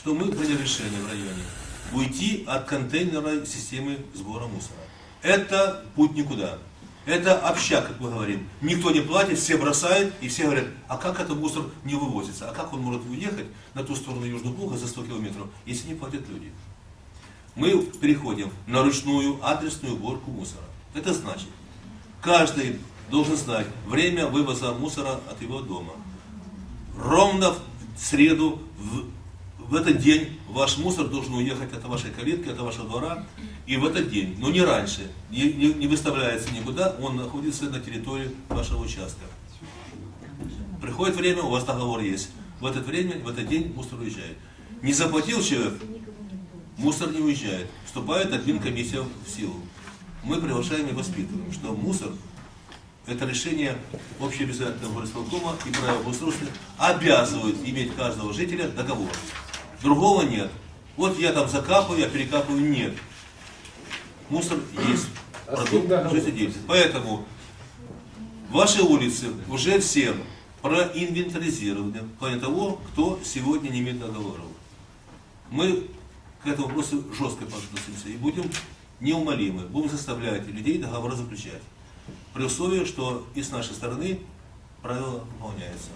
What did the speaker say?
что мы приняли решение в районе уйти от контейнерной системы сбора мусора. Это путь никуда. Это общак, как мы говорим. Никто не платит, все бросают, и все говорят, а как этот мусор не вывозится? А как он может уехать на ту сторону Южного Буга за 100 километров, если не платят люди? Мы переходим на ручную адресную уборку мусора. Это значит, каждый должен знать время вывоза мусора от его дома. Ровно в среду, в, в этот день ваш мусор должен уехать от вашей калитки, от вашего двора. И в этот день, но не раньше, не, не- не выставляется никуда, он находится на территории вашего участка. Приходит время, у вас договор есть. В это время, в этот день мусор уезжает. Не заплатил человек, мусор не уезжает. Вступает админкомиссия в силу. Мы приглашаем и воспитываем, что мусор это решение общеобязательного горосполкома и правила благоустройства обязывают иметь каждого жителя договор. Другого нет. Вот я там закапываю, я перекапываю, нет. Мусор есть. А Продукт жизнедеятельности. Поэтому ваши улицы уже все проинвентаризированы в плане того, кто сегодня не имеет договоров. Мы к этому вопросу жестко относимся и будем неумолимы, будем заставлять людей договоры заключать. При условии, что и с нашей стороны правила выполняются.